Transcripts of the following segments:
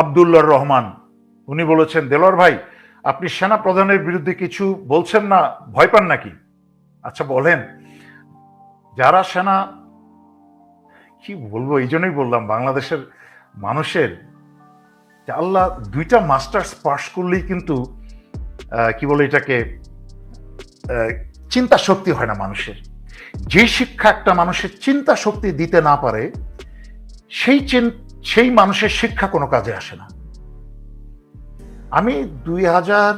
আবদুল্লাহ রহমান। উনি বলেছেন, দেলোয়ার ভাই, আপনি সেনা প্রধানের বিরুদ্ধে কিছু বলছেন না, ভয় পান নাকি? আচ্ছা বলেন। যারা সেনা, কি বলব, এই জন্যই বললাম, বাংলাদেশের মানুষের আল্লাহ দুইটা মাস্টার্স পাশ করলেই কিন্তু কি বলে এটাকে চিন্তা শক্তি হয় না মানুষের। যে শিক্ষা একটা মানুষের চিন্তা শক্তি দিতে না পারে, সেই সেই মানুষের শিক্ষা কোনো কাজে আসে না। আমি দুই হাজার,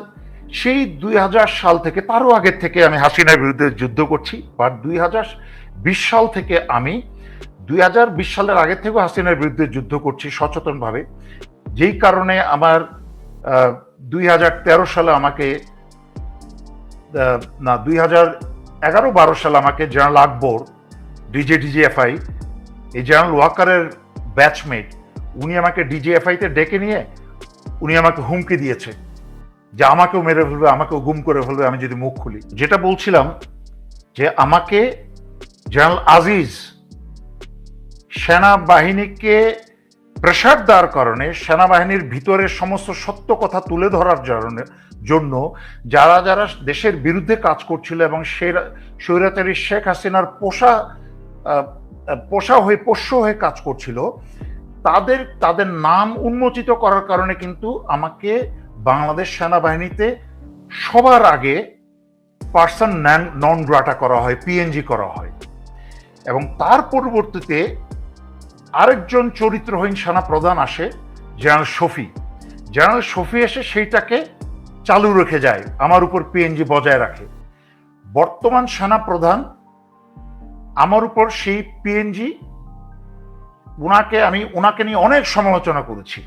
সেই দুই হাজার সাল থেকে তারও আগের থেকে আমি হাসিনার বিরুদ্ধে যুদ্ধ করছি বাট দুই হাজার বিশ সাল থেকে আমি দুই হাজার বিশ সালের আগে থেকেও হাসিনার বিরুদ্ধে যুদ্ধ করছি সচেতনভাবে। যেই কারণে আমার দুই হাজার তেরো সালে আমাকে না, দুই হাজার এগারো বারো সালে আমাকে জেনারেল আকবর, ডিজে ডিজিএফআই এই জেনারেল ওয়াকারের ব্যাচমেট। উনি আমাকে ডিজিএফআইতে ডেকে নিয়ে উনি আমাকে হুমকি দিয়েছে যে আমাকেও মেরে ফেলবে, আমাকেও গুম করে ফেলবে, আমি যদি মুখ খুলি। যেটা বলছিলাম যে আমাকে জেনারেল আজিজ সেনাবাহিনীকে প্রেশার দেওয়ার কারণে, সেনাবাহিনীর ভিতরের সমস্ত সত্য কথা তুলে ধরার জন্য- যারা যারা দেশের বিরুদ্ধে কাজ করছিল এবং সেরা- স্বৈরাচারী শেখ হাসিনার পোষা পোষা হয়ে, পোষ্য হয়ে কাজ করছিল, তাদের তাদের নাম উন্মোচিত করার কারণে কিন্তু আমাকে বাংলাদেশ সেনাবাহিনীতে সবার আগে পার্সন ন্যান, নন গ্রাটা করা হয় পিএনজি করা হয়। এবং তার পরবর্তীতে আরেকজন চরিত্রহীন সেনা প্রধান আসে, জেনারেল শফি। জেনারেল শফি এসে সেইটাকে চালু রেখে যায়, আমার উপর পিএনজি বজায় রাখে। বর্তমান সেনা প্রধান আমার উপর সেই পিএনজি ওনাকে আমি ওনাকে নিয়ে অনেক সমালোচনা করেছি।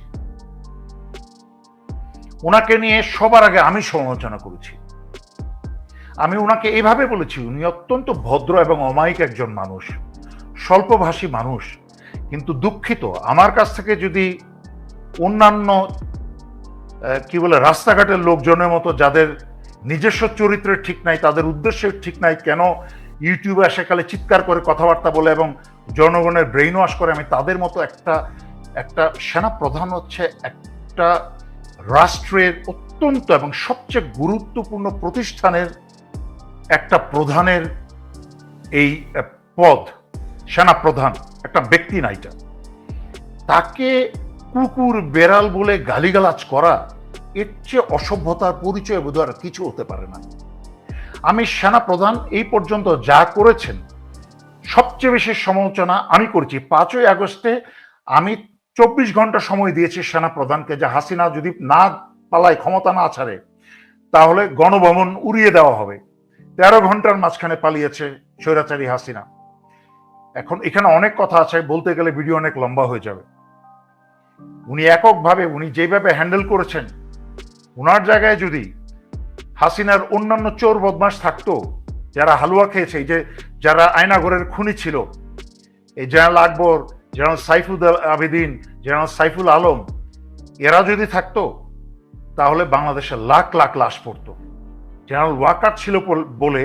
ওনাকে নিয়ে সবার আগে আমি সমালোচনা করেছি। আমি ওনাকে এভাবে বলেছি, উনি অত্যন্ত ভদ্র এবং অমায়িক একজন মানুষ, স্বল্পভাষী মানুষ, কিন্তু দুঃখিত। আমার কাছ থেকে যদি অন্যান্য কি বলে, রাস্তাঘাটের লোকজনের মতো যাদের নিজস্ব চরিত্রের ঠিক নাই, তাদের উদ্দেশ্যের ঠিক নাই, কেন ইউটিউবে এসে কালে চিৎকার করে কথাবার্তা বলে এবং জনগণের ব্রেইন ওয়াশ করে, আমি তাদের মতো একটা একটা সেনা প্রধান হচ্ছে একটা রাষ্ট্রের অত্যন্ত এবং সবচেয়ে গুরুত্বপূর্ণ প্রতিষ্ঠানের একটা প্রধানের এই পদ সেনা প্রধান একটা ব্যক্তি না এটা। তাকে কুকুর, বেড়াল বলে গালিগালাজ করা, এর চেয়ে অসভ্যতার পরিচয় বোধ আর কিছু হতে পারে না। আমি সেনা প্রধান এই পর্যন্ত যা করেছেন, সবচেয়ে বেশি সমালোচনা আমি করছি। পাঁচই আগস্টে আমি চব্বিশ ঘণ্টা সময় দিয়েছি সেনা প্রধানকে যে হাসিনা যদি না পালায়, ক্ষমতা না ছাড়ে, তাহলে গণভবন উড়িয়ে দেওয়া হবে। তেরো ঘণ্টার মাঝখানে পালিয়েছে স্বৈরাচারী হাসিনা। এখন এখানে অনেক কথা আছে, বলতে গেলে ভিডিও অনেক লম্বা হয়ে যাবে। উনি এককভাবে, উনি যেভাবে হ্যান্ডেল করেছেন ওনার জায়গায় যদি হাসিনার অন্যান্য চোর বদমাস থাকতো, যারা হালুয়া খেয়েছে, এই যে যারা আয়নাগরের খুনি ছিল, এই general Akbar, general Saiful Abedin, general Saiful Alam, এরা যদি থাকতো, তাহলে বাংলাদেশে লাখ লাখ লাশ পড়তো। জেনারেল ওয়াকার ছিল বলে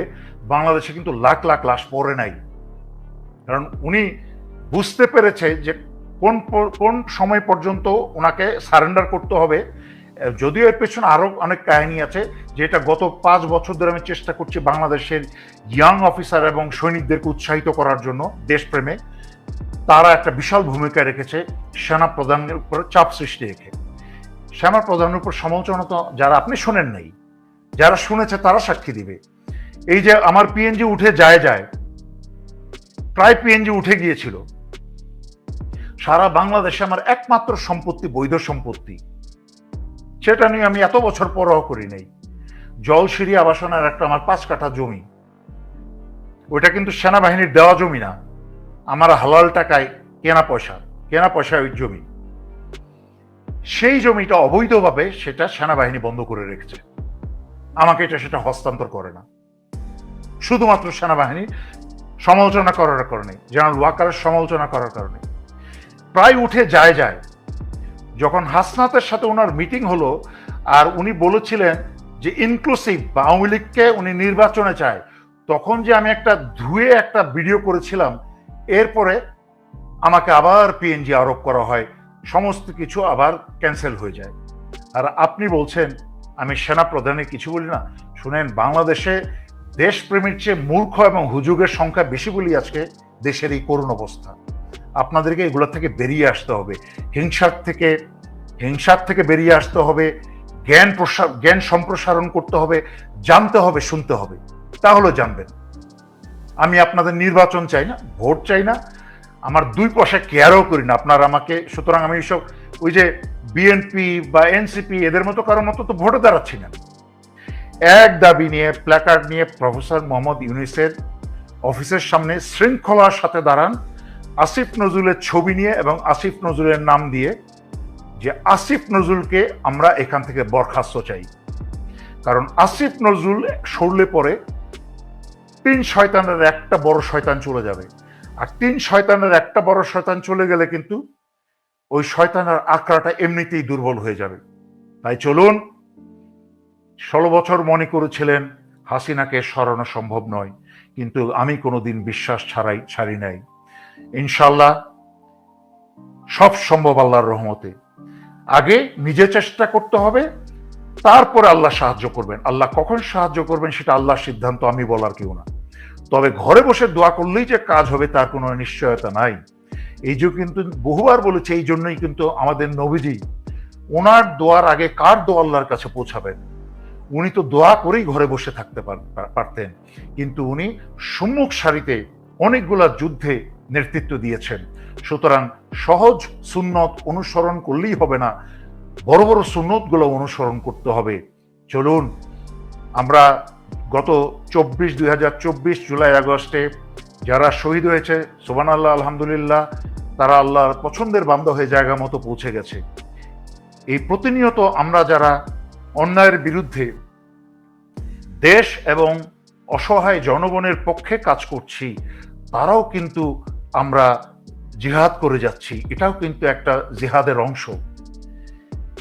বাংলাদেশে কিন্তু লাখ লাখ লাশ পড়ে নাই। কারণ উনি বুঝতে পেরেছে যে কোন কোন সময় পর্যন্ত ওনাকে সারেন্ডার করতে হবে যদিও এর পেছনে আরও অনেক কাহিনী আছে, যেটা গত পাঁচ বছর ধরে আমি চেষ্টা করছি বাংলাদেশের ইয়াং অফিসার এবং সৈনিকদেরকে উৎসাহিত করার জন্য দেশপ্রেমে। তারা একটা বিশাল ভূমিকা রেখেছে সেনা প্রধানের উপর চাপ সৃষ্টি রেখে। সেনা প্রধানের উপর সমালোচনা তো যারা আপনি শোনেন নাই, যারা শুনেছে তারা সাক্ষী দিবে। এই যে আমার পিএনজি উঠে যায় যায়, প্রায় পিএনজি উঠে গিয়েছিল। সারা বাংলাদেশে আমার একমাত্র সম্পত্তি বৈধ সম্পত্তি। সেটা নিয়ে আমি এত বছর পরহ করি নাই। জলসিঁড়ি আবাসনের একটা আমার পাঁচ কাঠা জমি। ওইটা কিন্তু সেনাবাহিনীর দেওয়া জমি না। আমার হালাল টাকায় কেনা পয়সা কেনা পয়সা ওই জমি। সেই জমিটা অবৈধভাবে সেটা সেনাবাহিনী বন্ধ করে রেখেছে। আমাকে এটা সেটা হস্তান্তর করে না। শুধুমাত্র সেনাবাহিনী সমালোচনা করার কারণে, জেনারেল ওয়াকারের সমালোচনা করার কারণে। প্রায় উঠে যায় যায় যখন হাসনাতের সাথে ওনার মিটিং হলো, আর উনি বলেছিলেন যে ইনক্লুসিভ বা আওয়ামী লীগকে উনি নির্বাচনে চায়, তখন যে আমি একটা ধুয়ে একটা ভিডিও করেছিলাম, এরপরে আমাকে আবার পিএনজি আরোপ করা হয়, সমস্ত কিছু আবার ক্যান্সেল হয়ে যায়। আর আপনি বলছেন, আমি সেনা প্রধানে কিছু বলি না। শুনেন, বাংলাদেশে দেশপ্রেমীর চেয়ে মূর্খ এবং হুজুগের সংখ্যা বেশি বলি আজকে দেশের এই করুণ অবস্থা। আপনাদেরকে এগুলো থেকে বেরিয়ে আসতে হবে। হিংসার থেকে হিংসার থেকে বেরিয়ে আসতে হবে, জ্ঞান প্রসার জ্ঞান সম্প্রসারণ করতে হবে, জানতে হবে, শুনতে হবে। তাহলে জানবেন। আমি আপনাদের নির্বাচন চাই না, ভোট চাই না। আমার দুই পয়সা কেয়ারও করি না। আপনারা আমাকে, সুতরাং আমি এইসব ওই যে বিএনপি বা এনসিপি এদের মতো কারোর মতো তো ভোটে দাঁড়াচ্ছি না। এক দাবি নিয়ে প্ল্যাকার্ড নিয়ে প্রফেসর মোহাম্মদ ইউনিসের অফিসের সামনে শৃঙ্খলার সাথে দাঁড়ান। আসিফ নজরুলের ছবি নিয়ে এবং আসিফ নজরুলের নাম দিয়ে যে আসিফ নজরুলকে আমরা এখান থেকে বরখাস্ত চাই। কারণ আসিফ নজরুল সরলে পরে তিন শয়তানের একটা বড় শয়তান চলে যাবে। আর তিন শয়তানের একটা বড় শয়তান চলে গেলে কিন্তু ওই শয়তানের আঁকড়াটা এমনিতেই দুর্বল হয়ে যাবে। তাই চলুন, ষোলো বছর মনে করেছিলেন হাসিনাকে সরানো সম্ভব নয়, কিন্তু আমি কোনোদিন বিশ্বাস ছাড়াই ছাড়ি নাই। ইনশাল্লাহ সব সম্ভব আল্লাহর রহমতে। আগে নিজে চেষ্টা করতে হবে, তারপরে আল্লাহ সাহায্য করবেন। আল্লাহ কখন সাহায্য করবেন সেটা আল্লাহর সিদ্ধান্ত, আমি বলার কেউ না। তবে ঘরে বসে দোয়া করলেই যে কাজ হবে তার কোনো নিশ্চয়তা নাই। এই যে কিন্তু বহুবার বলেছে, এই জন্যই কিন্তু আমাদের নবীজি ওনার দোয়ার আগে কার দোয়া আল্লাহর কাছে পৌঁছাবেন? উনি তো দোয়া করেই ঘরে বসে থাকতে পার- পারতেন। কিন্তু উনি সম্মুখ সারিতে অনেকগুলা যুদ্ধে নেতৃত্ব দিয়েছেন। সুতরাং সহজ সুন্নত অনুসরণ করলেই হবে না, বড় বড় সুন্নতগুলো অনুসরণ করতে হবে। চলুন, আমরা গত চব্বিশ, দুই হাজার চব্বিশ জুলাই আগস্টে যারা শহীদ হয়েছে সোবান আল্লাহ আলহামদুলিল্লাহ, তারা আল্লাহর পছন্দের বান্ধ হয়ে জায়গা মতো পৌঁছে গেছে। এই প্রতিনিয়ত আমরা যারা অন্যায়ের বিরুদ্ধে দেশ এবং অসহায় জনগণের পক্ষে কাজ করছি, তারাও কিন্তু আমরা জিহাদ করে যাচ্ছি, এটাও কিন্তু একটা জিহাদের অংশ।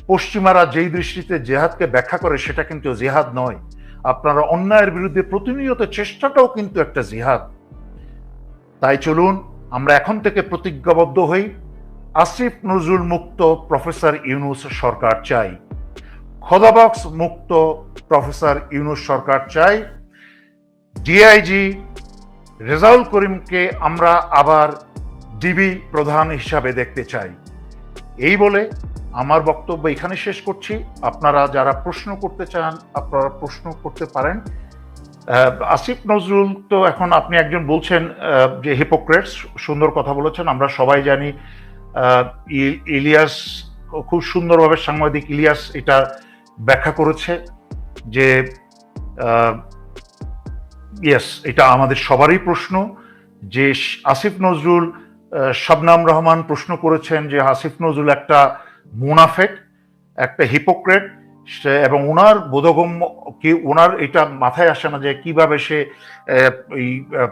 পশ্চিমারা যেই দৃষ্টিতে জেহাদকে ব্যাখ্যা করে, সেটা কিন্তু জেহাদ নয়। আপনারা অন্যায়ের বিরুদ্ধে প্রতিনিয়ত চেষ্টাটাও কিন্তু একটা জিহাদ। তাই চলুন, আমরা এখন থেকে প্রতিজ্ঞাবদ্ধ হই। আসিফ নজরুল মুক্ত প্রফেসর ইউনুস সরকার চাই। খোদাবক্স মুক্ত প্রফেসর ইউনুস সরকার চাই। ডিআইজি রেজাউল করিমকে আমরা আবার ডিবি প্রধান হিসাবে দেখতে চাই। এই বলে আমার বক্তব্য এখানে শেষ করছি। আপনারা যারা প্রশ্ন করতে চান, আপনারা প্রশ্ন করতে পারেন। আসিফ নজরুল তো এখন আপনি একজন বলছেন যে হিপোক্রেটস সুন্দর কথা বলেছেন। আমরা সবাই জানি ইলিয়াস, খুব সুন্দরভাবে সাংবাদিক ইলিয়াস এটা ব্যাখ্যা করেছে যে ইয়েস এটা আমাদের সবারই প্রশ্ন। যে আসিফ নজরুল শবনাম রহমান প্রশ্ন করেছেন যে আসিফ নজরুল একটা মুনাফেক, একটা হিপোক্রেট এবং ওনার বোধগম্য কি, ওনার এটা মাথায় আসে না যে কীভাবে সে এই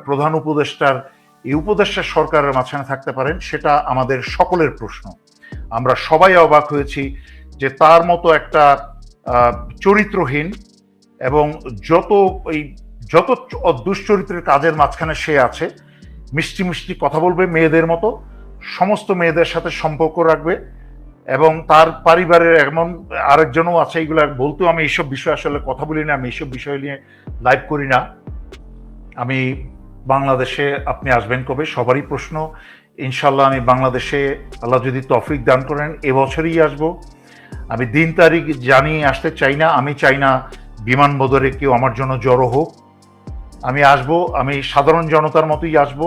প্রধান উপদেষ্টার, এই উপদেষ্টা সরকারের মাঝখানে থাকতে পারেন, সেটা আমাদের সকলের প্রশ্ন। আমরা সবাই অবাক হয়েছি যে তার মতো একটা চরিত্রহীন এবং যত এই যত দুশ্চরিত্রের কাজের মাঝখানে সে আছে, মিষ্টি মিষ্টি কথা বলবে মেয়েদের মতো, সমস্ত মেয়েদের সাথে সম্পর্ক রাখবে এবং তার পরিবারের এমন আরেকজনও আছে এইগুলো বলতেও আমি এইসব বিষয় আসলে কথা বলি না, আমি এইসব বিষয় নিয়ে লাইভ করি না। আমি বাংলাদেশে আপনি আসবেন কবে? সবারই প্রশ্ন। ইনশাল্লাহ আমি বাংলাদেশে আল্লাহ যদি তফিক দান করেন, এবছরই আসব। আমি দিন তারিখ জানিয়ে আসতে চাই না, আমি চাই না বিমানবন্দরে কেউ আমার জন্য জড়ো হোক। আমি আসব, আমি সাধারণ জনতার মতোই আসব।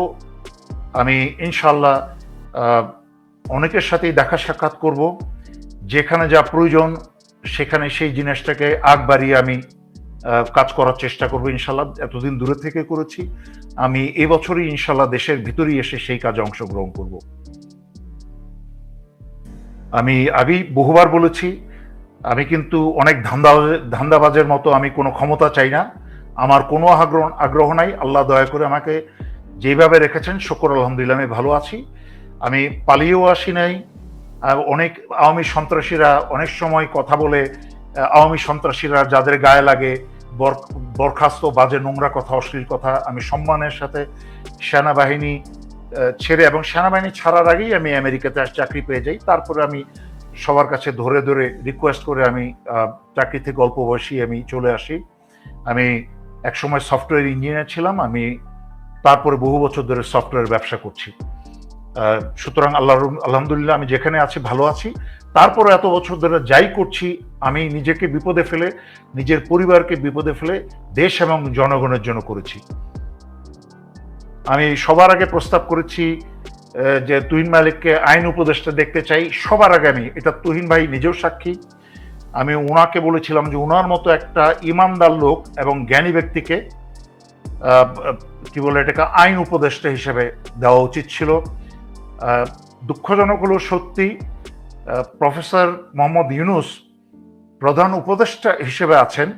আমি ইনশাল্লাহ অনেকের সাথেই দেখা সাক্ষাৎ করব। যেখানে যা প্রয়োজন, সেখানে সেই জিনিসটাকে আগ বাড়িয়ে আমি কাজ করার চেষ্টা করব ইনশাল্লাহ এতদিন দূরে থেকে করেছি। আমি এবছরই ইনশাল্লাহ দেশের ভিতরেই এসে সেই কাজে অংশগ্রহণ করব। আমি আগেই বহুবার বলেছি, আমি কিন্তু অনেক ধান্দা, ধান্দাবাজের মতো আমি কোনো ক্ষমতা চাই না। আমার কোনো আগ্রহ আগ্রহ নাই। আল্লাহ দয়া করে আমাকে যেভাবে রেখেছেন, শকর আলহামদুলিল্লাহ আমি ভালো আছি। আমি পালিয়েও আসি নাই। অনেক আওয়ামী সন্ত্রাসীরা অনেক সময় কথা বলে আওয়ামী সন্ত্রাসীরা যাদের গায়ে লাগে, বর- বরখাস্ত বাজে নোংরা কথা, অশ্লীল কথা, আমি সম্মানের সাথে সেনাবাহিনী ছেড়ে এবং সেনাবাহিনী ছাড়ার আগেই আমি আমেরিকাতে চাকরি পেয়ে যাই। তারপরে আমি সবার কাছে ধরে ধরে রিকোয়েস্ট করে আমি চাকরি থেকে অল্প বয়সী আমি চলে আসি। আমি একসময় সফটওয়্যার ইঞ্জিনিয়ার ছিলাম, আমি তারপরে বহু বছর ধরে সফটওয়্যার ব্যবসা করছি। সুতরাং আল্লাহ আলহামদুলিল্লাহ আমি যেখানে আছি ভালো আছি। তারপরে এত বছর ধরে যাই করছি, আমি নিজেকে বিপদে ফেলে, নিজের পরিবারকে বিপদে ফেলে, দেশ এবং জনগণের জন্য করেছি। আমি সবার আগে প্রস্তাব করেছি যে তুহিন মালিককে আইন উপদেষ্টা দেখতে চাই। সবার আগে আমি, এটা তুহিন ভাই নিজেও সাক্ষী। আমি ওনাকে বলেছিলাম যে ওনার মতো একটা ইমানদার লোক এবং জ্ঞানী ব্যক্তিকে কি বলে এটাকে, আইন উপদেষ্টা হিসেবে দেওয়া উচিত ছিল। দুঃখজনক হলো সত্যি প্রফেসর মোহাম্মদ ইউনুস প্রধান উপদেষ্টা হিসেবে আছেন,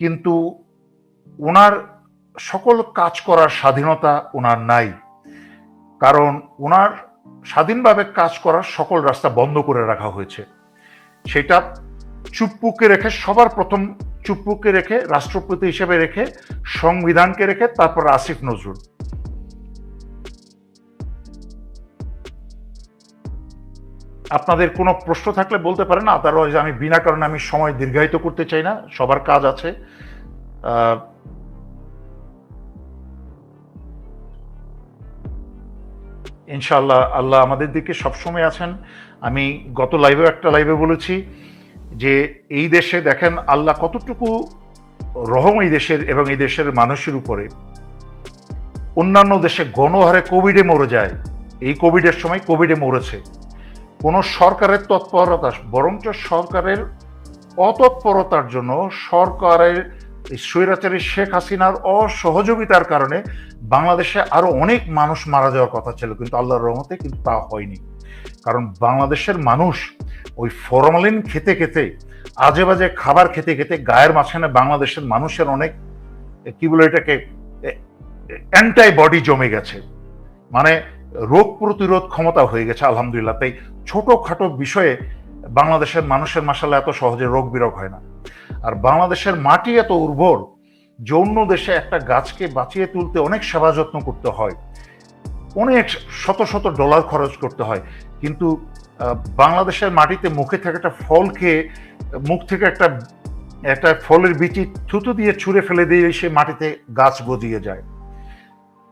কিন্তু ওনার সকল কাজ করার স্বাধীনতা ওনার নাই। কারণ ওনার স্বাধীনভাবে কাজ করার সকল রাস্তা বন্ধ করে রাখা হয়েছে। সেটা চুপ্পুকে রেখে সবার প্রথম চুপ্পুকে রেখে রাষ্ট্রপতি হিসেবে রেখে সংবিধানকে রেখে তারপর আসিফ নজরুল। আপনাদের কোনো প্রশ্ন থাকলে বলতে পারেন আদারওয়াইজ আমি বিনা কারণে আমি সময় দীর্ঘায়িত করতে চাই না সবার কাজ আছে। আহ, ইনশাআল্লাহ আল্লাহ আমাদের দিকে সবসময় আছেন। আমি গত লাইভেও একটা লাইভে বলেছি যে এই দেশে দেখেন আল্লাহ কতটুকু রহম এই দেশের এবং এই দেশের মানুষের উপরে। অন্যান্য দেশে গণহারে কোভিডে মরে যায়। এই কোভিডের সময় কোভিডে মরেছে। কোনো সরকারের তৎপরতা, বরঞ্চ সরকারের অতৎপরতার জন্য সরকারের স্বৈরাচারী শেখ হাসিনার অসহযোগিতার কারণে বাংলাদেশে আরও অনেক মানুষ মারা যাওয়ার কথা ছিল, কিন্তু আল্লাহর রহমতে কিন্তু তা হয়নি। কারণ বাংলাদেশের মানুষ ওই ফরমালিন খেতে খেতে, আজে বাজে খাবার খেতে খেতে গায়ের মাঝখানে বাংলাদেশের মানুষের অনেক কি বলে এটাকে অ্যান্টাইবডি জমে গেছে। মানে রোগ প্রতিরোধ ক্ষমতা হয়ে গেছে, আলহামদুলিল্লাহ। তাই ছোটখাটো বিষয়ে বাংলাদেশের মানুষের মাসাল্লাহ এত সহজে রোগ বিরোগ হয় না। আর বাংলাদেশের মাটি এত উর্বর, যে অন্য দেশে একটা গাছকে বাঁচিয়ে তুলতে অনেক সেবা যত্ন করতে হয়। অনেক শত শত ডলার খরচ করতে হয়। কিন্তু বাংলাদেশের মাটিতে মুখে থেকে একটা ফল খেয়ে, মুখ থেকে একটা একটা ফলের বিচি থুতু দিয়ে ছুঁড়ে ফেলে দিয়ে সে মাটিতে গাছ গজিয়ে যায়।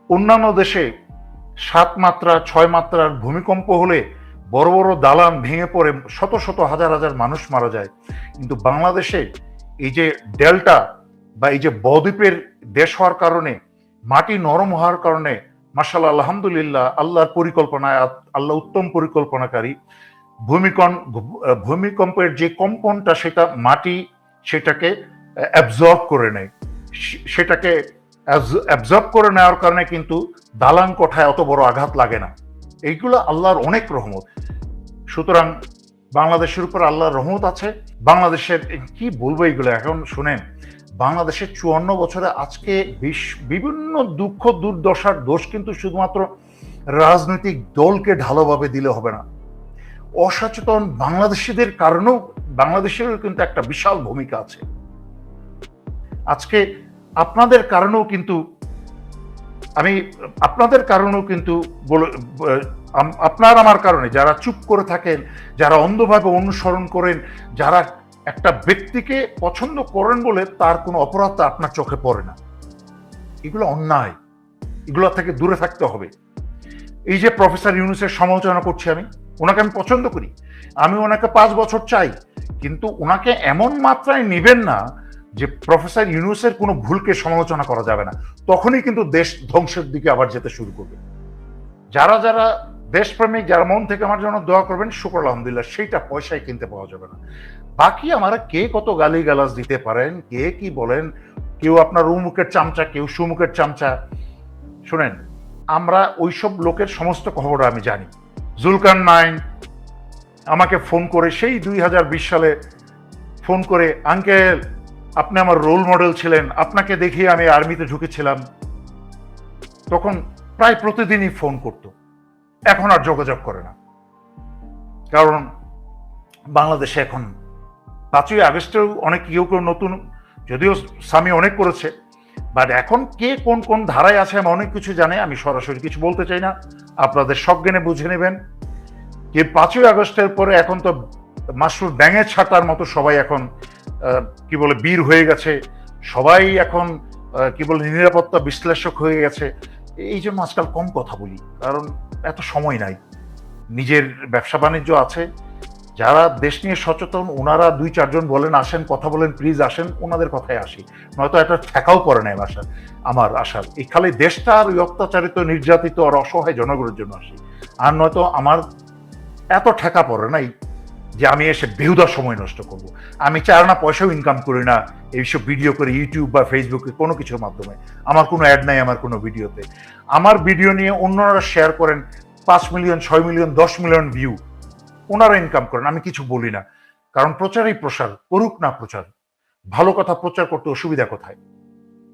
অন্যান্য দেশে সাত মাত্রা, ছয় মাত্রার ভূমিকম্প হলে বড় বড় দালান ভেঙে পড়ে শত শত হাজার হাজার মানুষ মারা যায়। কিন্তু বাংলাদেশে এই যে ডেল্টা বা এই যে বদ্বীপের দেশ হওয়ার কারণে, মাটি নরম হওয়ার কারণে মার্শাল আলহামদুলিল্লাহ, আল্লাহর পরিকল্পনায় আল্লাহ উত্তম পরিকল্পনাকারী। ভূমিকন ভূমিকম্পের যে কম্পনটা সেটা মাটি সেটাকে অ্যাবজর্ব করে নেয়। সেটাকে অ্যাবজর্ব করে নেওয়ার কারণে কিন্তু দালান কোঠায় অত বড় আঘাত লাগে না। এইগুলো আল্লাহর অনেক রহমত। সুতরাং বাংলাদেশের উপর আল্লাহর রহমত আছে। বাংলাদেশের, কি বলব এইগুলো? এখন শুনেন বাংলাদেশের চুয়ান্ন বছরে আজকে বিভিন্ন দুঃখ, দুর্দশার দোষ কিন্তু শুধুমাত্র রাজনৈতিক দলকে ঢালোভাবে দিলে হবে না। অসচেতন বাংলাদেশিদের কারণেও বাংলাদেশেরও কিন্তু একটা বিশাল ভূমিকা আছে। আজকে আপনাদের কারণেও কিন্তু আমি, আপনাদের কারণেও কিন্তু বলে- আপনার আমার কারণে যারা চুপ করে থাকেন, যারা অন্ধভাবে অনুসরণ করেন, যারা একটা ব্যক্তিকে পছন্দ করেন বলে তার কোনো অপরাধ আপনার চোখে পড়ে না। এগুলো অন্যায়। এগুলো থেকে দূরে থাকতে হবে। এই যে প্রফেসর ইউনুসের সমালোচনা করছি আমি, ওনাকে আমি পছন্দ করি। আমি ওনাকে পাঁচ বছর চাই, কিন্তু ওনাকে এমন মাত্রায় নেবেন না যে প্রফেসর ইউনুসের কোনো ভুলকে সমালোচনা করা যাবে না। তখনই কিন্তু দেশ ধ্বংসের দিকে আবার যেতে শুরু করবে। যারা যারা দেশপ্রেমিক, যারা মন থেকে আমার জন্য দোয়া করবেন, শুক্র আলহামদুলিল্লাহ, সেইটা পয়সায় কিনতে পাওয়া যাবে না। বাকি আমরা কে কত গালি গালাজ দিতে পারেন, কে কি বলেন, কেউ আপনার উমুকের চামচা, কেউ সুমুখের চামচা। শুনেন, আমরা ওইসব লোকের সমস্ত খবর আমি জানি। জুলকান নাইন আমাকে ফোন করে সেই দুই হাজার বিশ সালে ফোন করে, আঙ্কেল, আপনি আমার রোল মডেল ছিলেন, আপনাকে দেখিয়ে আমি আর্মিতে ঢুকেছিলাম। তখন প্রায় প্রতিদিনই ফোন করতো। এখন আর যোগাযোগ করে না। কারণ বাংলাদেশে এখন পাঁচই আগস্টেও অনেক কেউ কেউ নতুন, যদিও স্বামী অনেক করেছে বাট এখন কে কোন কোন ধারায় আছে আমি অনেক কিছু জানে, আমি সরাসরি কিছু বলতে চাই না, আপনাদের সজ্ঞানে বুঝে নেবেন। যে পাঁচই আগস্টের পরে এখন তো মাসরুর ব্যাঙে ছাটার মতো সবাই এখন কি বলে, বীর হয়ে গেছে, সবাই এখন কি বলে, নিরাপত্তা বিশ্লেষক হয়ে গেছে। এই জন্য আজকাল কম কথা বলি, কারণ এত সময় নাই। নিজের ব্যবসা বাণিজ্য আছে যারা দেশ নিয়ে সচেতন ওনারা দুই, চারজন বলেন, আসেন, কথা বলেন প্লিজ আসেন ওনাদের কথায় আসি। নয়তো একটা ঠেকাও পড়ে নাই বাসা আমার আশার এই খালি দেশটা আর অত্যাচারিত, নির্যাতিত আর অসহায় জনগণের জন্য আসি। আর নয়তো আমার এত ঠেকা পড়ে নাই যে আমি এসে বেহুদা সময় নষ্ট করব। আমি চার না পয়সাও ইনকাম করি না এইসব ভিডিও করে ইউটিউব বা ফেসবুকে কোনো কিছুর মাধ্যমে। আমার কোনো অ্যাড নাই আমার কোনো ভিডিওতে আমার ভিডিও নিয়ে অন্যরা শেয়ার করেন, পাঁচ মিলিয়ন ছয় মিলিয়ন দশ মিলিয়ন ভিউ ওনারা ইনকাম করেন, আমি কিছু বলি না। কারণ প্রচারই প্রসার, করুক না প্রচার। ভালো কথা প্রচার করতে অসুবিধা কোথায়?